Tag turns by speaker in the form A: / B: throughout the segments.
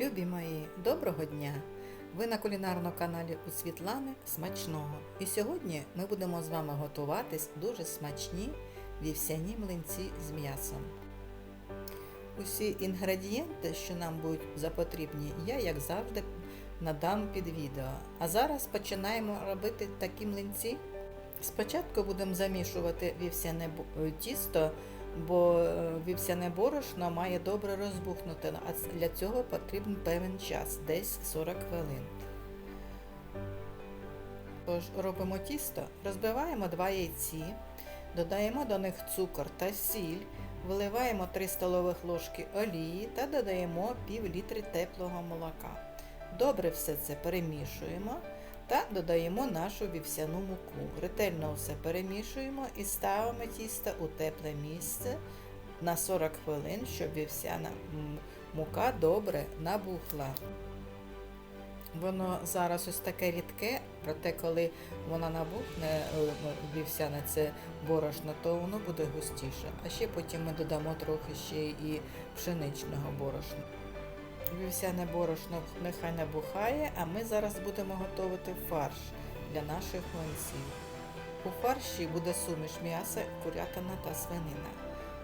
A: Любі мої, доброго дня! Ви на кулінарному каналі у Світлани Смачного. І сьогодні ми будемо з вами готуватись дуже смачні вівсяні млинці з м'ясом. Усі інгредієнти, що нам будуть запотрібні, я, як завжди, надам під відео. А зараз починаємо робити такі млинці. Спочатку будемо замішувати вівсяне тісто, бо е, вівсяне борошно має добре розбухнути, а для цього потрібен певний час, десь 40 хвилин. Тож робимо тісто, розбиваємо два яйці, додаємо до них цукор та сіль, виливаємо 3 столових ложки олії та додаємо пів літри теплого молока. Добре все це перемішуємо та додаємо нашу вівсяну муку. Ретельно все перемішуємо і ставимо тісто у тепле місце на 40 хвилин, щоб вівсяна мука добре набухла. Воно зараз ось таке рідке, проте коли вона набухне, е, вівсяне це борошно, то воно буде густіше. А ще потім ми додамо трохи ще і пшеничного борошна. Вівсяне борошно нехай набухає, а ми зараз будемо готувати фарш для наших млинців. У фарші буде суміш м'яса, курятина та свинина.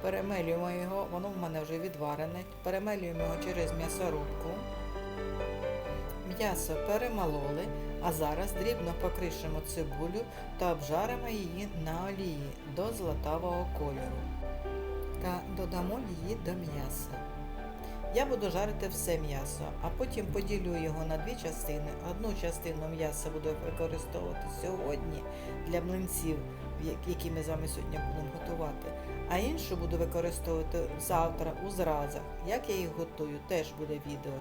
A: Перемелюємо його, воно в мене вже відварене. Перемелюємо його через м'ясорубку. М'ясо перемололи, а зараз дрібно покришимо цибулю та обжаримо її на олії до золотавого кольору. Та додамо її до м'яса. Я буду жарити все м'ясо, а потім поділю його на дві частини. Одну частину м'яса буду використовувати сьогодні для млинців, які ми з вами сьогодні будемо готувати, а іншу буду використовувати завтра у зразах. Як я їх готую, теж буде відео.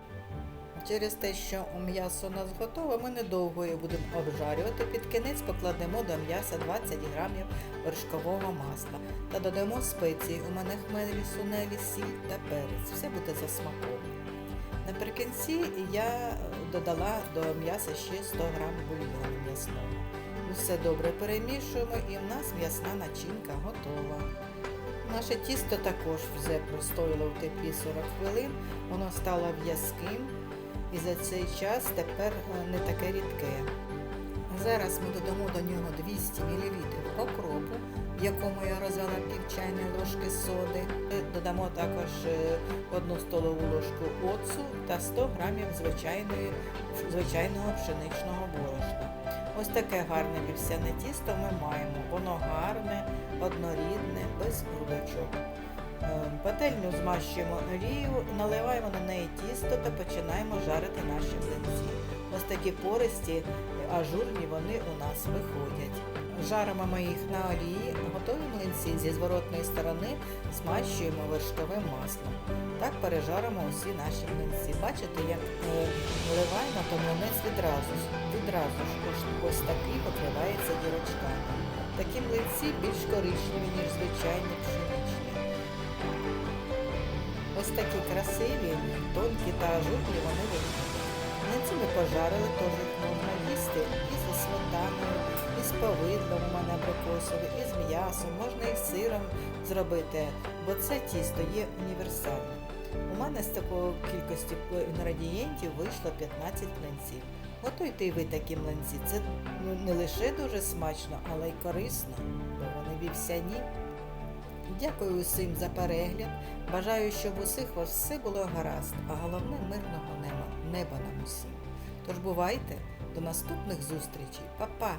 A: Через те, що м'ясо у нас готове, ми недовго його будемо обжарювати. Під кінець покладемо до м'яса 20 грамів вершкового масла та додамо спеції. У мене хмелі, сунелі, сіль та перець. Все буде за. Наприкінці я додала до м'яса ще 100 грам бульйону м'ясного. Все добре перемішуємо і в нас м'ясна начинка готова. Наше тісто також вже простояло в теплі 40 хвилин, воно стало в'язким і за цей час тепер е, не таке рідке. Зараз ми додамо до нього 200 мл окропу, в якому я розвела пів чайної ложки соди. Е, Додамо також е, одну столову ложку оцу та 100 грамів звичайної, звичайного пшеничного борошна. Ось таке гарне вівсяне тісто ми маємо. Воно гарне, однорідне, без грудочок. Е, Пательню змащуємо олією, наливаємо на неї тісто та починаємо жарити наші млинці. Ось такі пористі, ажурні вони у нас виходять. Жаримо ми їх на олії, готові млинці зі зворотної сторони змащуємо вершковим маслом. Так пережаримо усі наші млинці. Бачите, як е, наливаємо, то млинець відразу, відразу ж ось, такий покривається дірочками. Такі млинці більш коричневі, ніж звичайні. Ось такі красиві, тонкі та ажурні вони виходять. Млинці ми пожарили, тож їх можна їсти і зі сметаною, і з повидлом у мене абрикосове, і з м'ясом, можна і з сиром зробити, бо це тісто є універсальним. У мене з такої кількості інгредієнтів вийшло 15 млинців. Готуйте і ви такі млинці. Це ну, не лише дуже смачно, але й корисно, бо вони вівсяні. Дякую усім за перегляд. Бажаю, щоб усіх вас все було гаразд, а головне мирного неба, неба нам усім. Тож бувайте, до наступних зустрічей. Па-па!